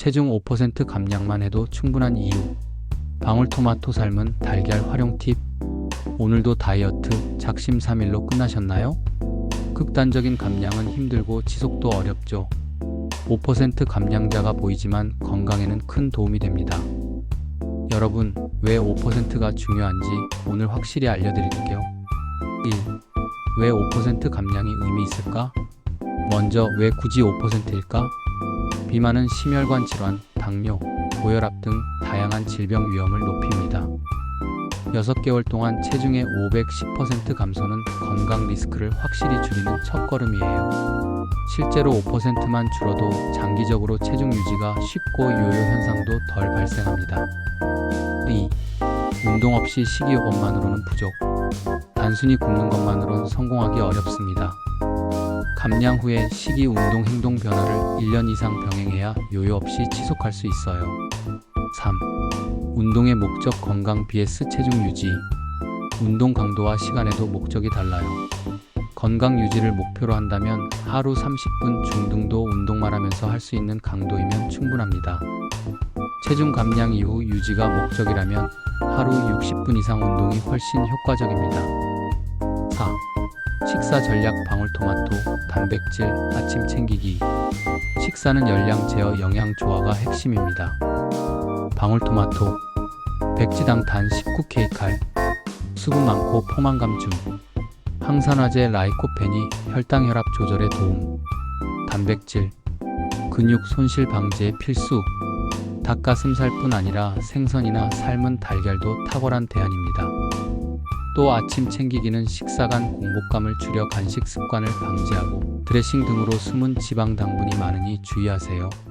체중 5% 감량만 해도 충분한 이유. 방울토마토 삶은 달걀 활용 팁. 오늘도 다이어트 작심삼일로 끝나셨나요? 극단적인 감량은 힘들고 지속도 어렵죠. 5% 감량자가 보이지만 건강에는 큰 도움이 됩니다. 여러분, 왜 5%가 중요한지 오늘 확실히 알려드릴게요. 1. 왜 5% 감량이 의미 있을까? 먼저 왜 굳이 5%일까? 비만은 심혈관 질환, 당뇨, 고혈압 등 다양한 질병 위험을 높입니다. 6개월 동안 체중의 510% 감소는 건강 리스크를 확실히 줄이는 첫걸음이에요. 실제로 5%만 줄어도 장기적으로 체중 유지가 쉽고 요요 현상도 덜 발생합니다. 2. 운동 없이 식이요법만으로는 부족. 단순히 굶는 것만으로는 성공하기 어렵습니다. 감량 후에 식이 운동 행동 변화를 1년 이상 병행해야 요요 없이 지속할 수 있어요. 3. 운동의 목적 건강 vs 체중 유지. 운동 강도와 시간에도 목적이 달라요. 건강 유지를 목표로 한다면 하루 30분 중등도 운동만 하면서 할 수 있는 강도이면 충분합니다. 체중 감량 이후 유지가 목적이라면 하루 60분 이상 운동이 훨씬 효과적입니다. 4. 식사 전략 방울토마토, 단백질, 아침 챙기기. 식사는 열량 제어 영양 조화가 핵심입니다. 방울토마토, 백지당 단 19kcal, 수분 많고 포만 감 중, 항산화제 라이코펜이 혈당 혈압 조절에 도움, 단백질, 근육 손실 방지에 필수, 닭가슴살뿐 아니라 생선이나 삶은 달걀도 탁월한 대안입니다. 또 아침 챙기기는 식사 간 공복감을 줄여 간식 습관을 방지하고 드레싱 등으로 숨은 지방 당분이 많으니 주의하세요.